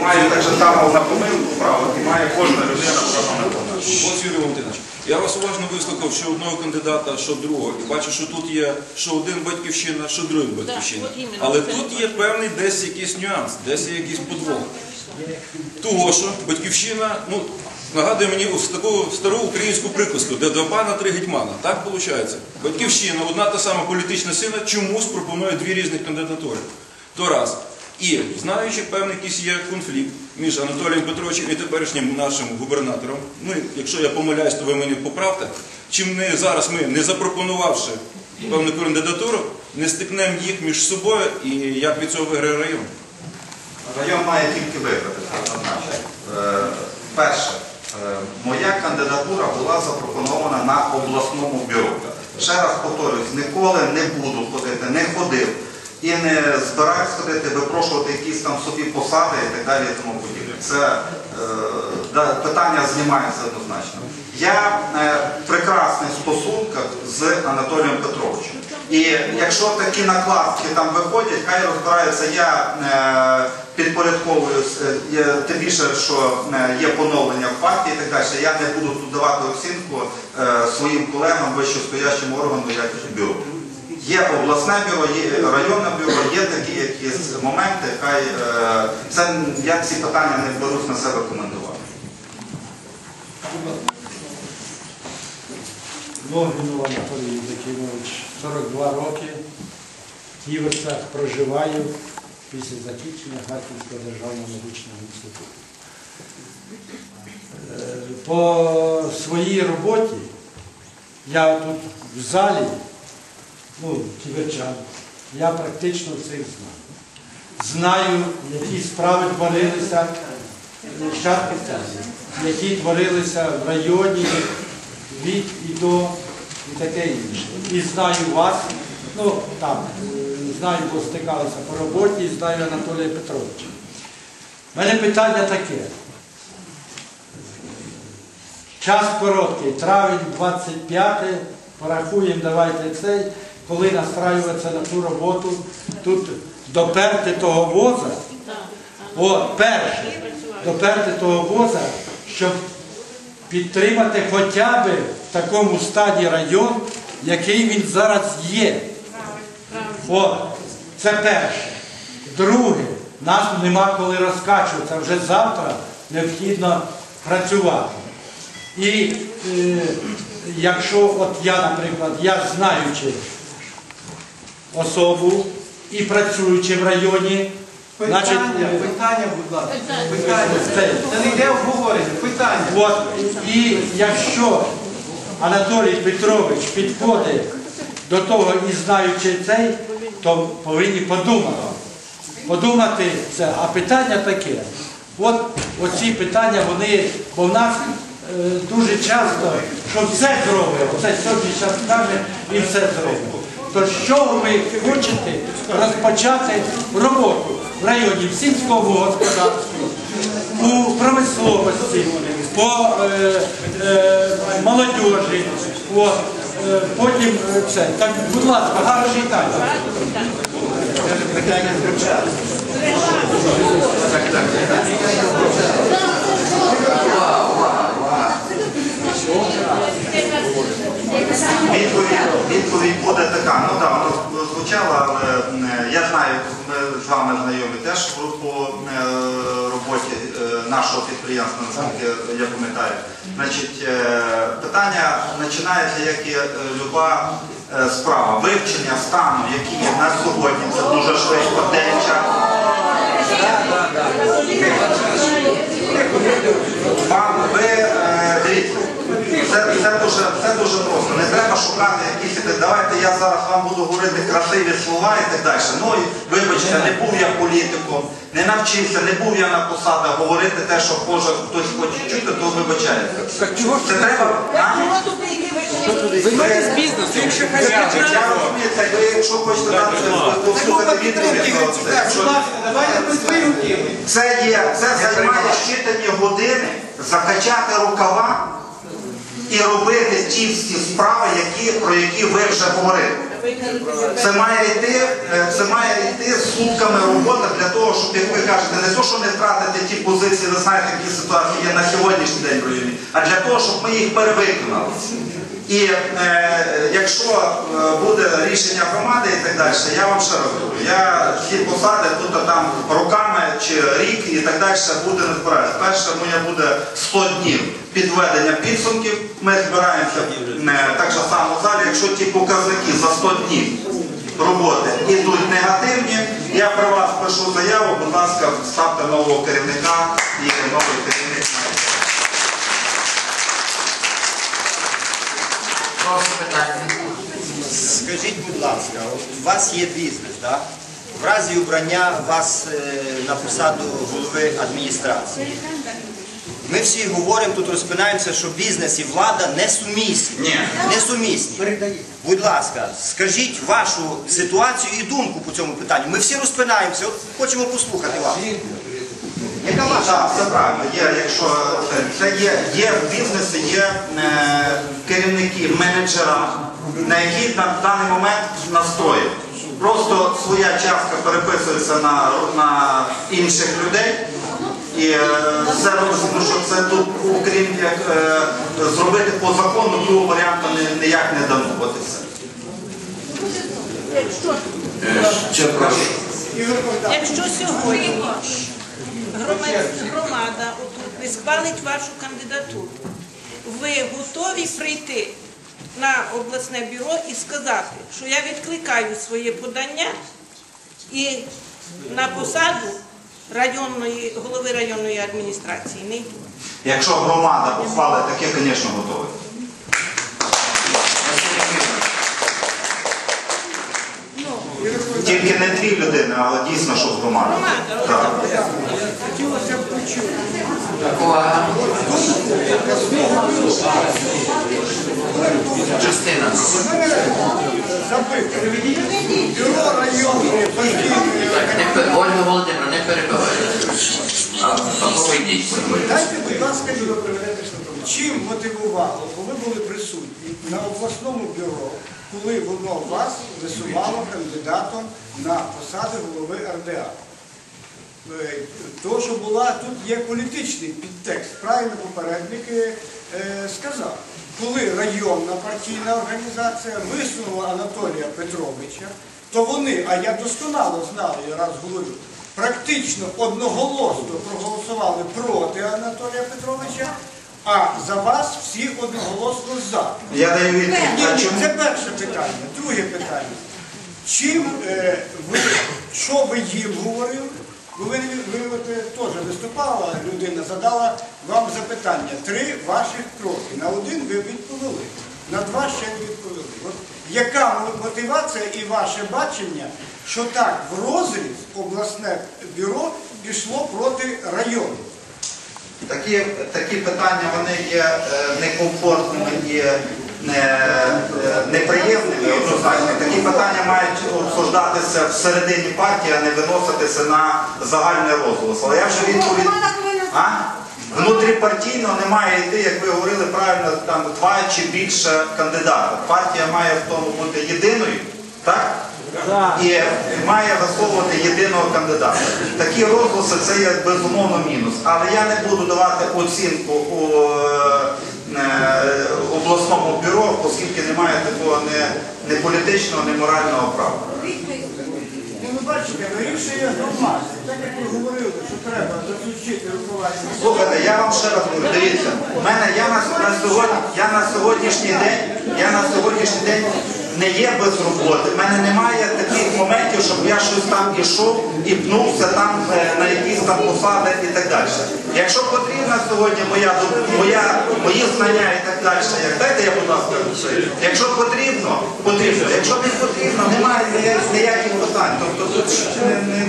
Має так же само на помилку право, і має кожна людина право на помилку. Ось Юрій Валентинович, я вас уважно вислухав, що одного кандидата, що другого. І бачу, що тут є що один батьківщина, що другий батьківщина. Але тут є певний десь якийсь нюанс, десь є якийсь подвох. Того, що батьківщина, ну, нагадує мені ось таку стару українську приказку, де два пана, три гетьмана. Так виходить? Батьківщина, одна та сама політична сила, чомусь пропонує дві різних кандидатури. То раз. І знаючи певний якийсь є конфлікт між Анатолієм Петровичем і теперішнім нашим губернатором, ну якщо я помиляюсь, то ви мені поправте, чим не зараз ми, не запропонувавши певну кандидатуру, не стикнемо їх між собою і як від цього виграє район. Район має тільки виграти. Е, Перше, е, моя кандидатура була запропонована на обласному бюро. Ще раз повторюсь, ніколи не буду ходити, не ходив і не збираюсь ходити, випрошувати якісь там собі посади і так далі тому. Це е, питання знімається однозначно. Я е, в прекрасних стосунках з Анатолієм Петровичем. І якщо такі накладки там виходять, хай розбираються, я е, підпорядковуюсь, е, тим більше, що е, є поновлення в партії і так далі. Я не буду тут давати оцінку е, своїм колегам вищостоящим органам, як бюро. Є обласне бюро, є районне бюро, є такі якісь моменти, хай е, це я ці питання не берусь на себе коментувати. Логвінов Анатолій Євдокимович, 42 роки. В Ківерцях проживаю після закінчення Харківського державного медичного інституту. Е, По своїй роботі я тут в залі, ну, ківерчан, я практично всіх знаю. Знаю, які справи творилися які творилися в районі від і до і таке інше. І знаю вас, ну там, знаю, бо стикалися по роботі, і знаю Анатолія Петровича. У мене питання таке. Час короткий, травень 25, порахуємо, давайте цей, коли настраюватися на ту роботу, тут доперти того воза, от перше, доперти того воза, щоб підтримати хоча б в такому стані район, який він зараз є. От, це перше. Друге, нас нема коли розкачуватися, вже завтра необхідно працювати. І е, якщо от я, наприклад, я знаючи особу і працюючи в районі, Питання, е, питання, будь ласка. Питання. Питання. Це не йде обговорення. Питання. От, і якщо Анатолій Петрович підходить до того і знаючи цей, то повинні подумати. Подумати це. А питання таке. От оці питання, вони, бо в нас е, дуже часто, що все зробимо, це сьогодні зараз каже і все зробимо. То що ви хочете розпочати роботу в районі сільського господарства, у промисловості, по е, е, молодіжі, от, е, потім це. Так, будь ласка, гарне вітання. Відповідь, відповідь буде така. Ну так, воно звучало, але я знаю, ми з вами знайомі теж групу е, роботі е, нашого підприємства, наскільки я пам'ятаю. Значить, е, питання починається, як і люба справа. Вивчення стану, який є на сьогодні, це дуже швидко, день час. Ви дивіться, це, це, дуже, це дуже просто. Не треба шукати якісь. Давайте я зараз вам буду говорити красиві слова і так далі. Ну і вибачте, не був я політиком, не навчився, не був я на посадах говорити те, що кожен хтось хоче чути, то вибачається. Це треба. а? Займайтесь бізнесом. Я розумію, це ви, якщо хочете дати послухати відповідь, то це. Будь давайте ми свою. Це є, це займає щитані години закачати рукава і робити ті всі справи, які, про які ви вже говорили. Це має йти, е, це має йти сутками робота для того, щоб, як ви кажете, не то, що не втратити ті позиції, ви знаєте, які ситуації є на сьогоднішній день в районі, а для того, щоб ми їх перевиконали. І е, якщо е, буде рішення громади і так далі, я вам ще раз говорю, я ті посади тут там роками чи рік і так далі буде не збираюся. Перше моє буде 100 днів підведення підсумків. Ми збираємося е, так же само в залі. Якщо ті показники за 100 днів роботи ідуть негативні, я при вас пишу заяву, будь ласка, ставте нового керівника і новий керівник. має. Прошу питання. Скажіть, будь ласка, от у вас є бізнес, так? В разі обрання вас е, на посаду голови адміністрації. Ми всі говоримо, тут розпинаємося, що бізнес і влада несумісні. Ні. Несумісні. Будь ласка, скажіть вашу ситуацію і думку по цьому питанню. Ми всі розпинаємося, от хочемо послухати вас. Яка ваша? Так, це правильно. Є, якщо це є, є в бізнесі, є е, керівники, менеджера, на які на даний момент настроєні. Просто своя частка переписується на, на інших людей. І е, це робиться, тому що це тут, окрім як е, зробити по закону, другого варіанту ні- ніяк не дано. От і все. Ще прошу. Якщо сьогодні громад- громада отут не схвалить вашу кандидатуру, ви готові прийти на обласне бюро і сказати, що я відкликаю своє подання і на посаду районної голови районної адміністрації не йду. Якщо громада ухвалить таке, звісно, готове. Тільки не дві людини, але дійсно, що громада. Громада, Так. Увага. Частина. Так, не пер- Ольга Володимирівна, не перебивайте. А. Дайте, будь ласка, чим мотивувало, коли були присутні на обласному бюро, коли воно вас висувало кандидатом на посаду голови РДА? Е, То, що була, тут є політичний підтекст, правильно попередник е, сказав. Коли районна партійна організація висунула Анатолія Петровича, то вони, а я досконало знав, я раз говорю, практично одноголосно проголосували проти Анатолія Петровича, а за вас всі одноголосно за. Я даю Ні, відповідь. А ні, це перше питання. Друге питання. Чим е, ви, що ви їм говорили? Бо ви, ви от, е, теж виступала людина, задала вам запитання. Три ваших кроки. На один ви відповіли, на два ще не відповіли. От яка мотивація і ваше бачення, що так в розріз обласне бюро пішло проти району? Такі, такі питання вони є е, некомфортними і не, е, неприємними однозначно. Такі питання мають обсуждатися всередині партії, а не виноситися на загальний розголос. Але я вже відповідь. Внутріпартійно не має йти, як ви говорили правильно, там два чи більше кандидатів. Партія має в тому бути єдиною, так? І має висловувати єдиного кандидата. Такі розголоси це є безумовно мінус. Але я не буду давати оцінку у е, е, обласному бюро, оскільки немає такого не, політичного, не морального права. Ну, ви бачите, вирішує громада. Так як ви говорили, що треба заключити руководство. Слухайте, я вам ще раз говорю, дивіться, в мене я на, на сьогодні, я на сьогоднішній день, я на сьогоднішній день не є без роботи. В мене немає таких моментів, щоб я щось там ішов і пнувся там е, на якісь там посади і так далі. Якщо потрібна сьогодні моя, моя мої знання і так далі, як дайте я, будь ласка, якщо потрібно, потрібно. Якщо не потрібно, немає ніяких питань. Тобто тут не, не,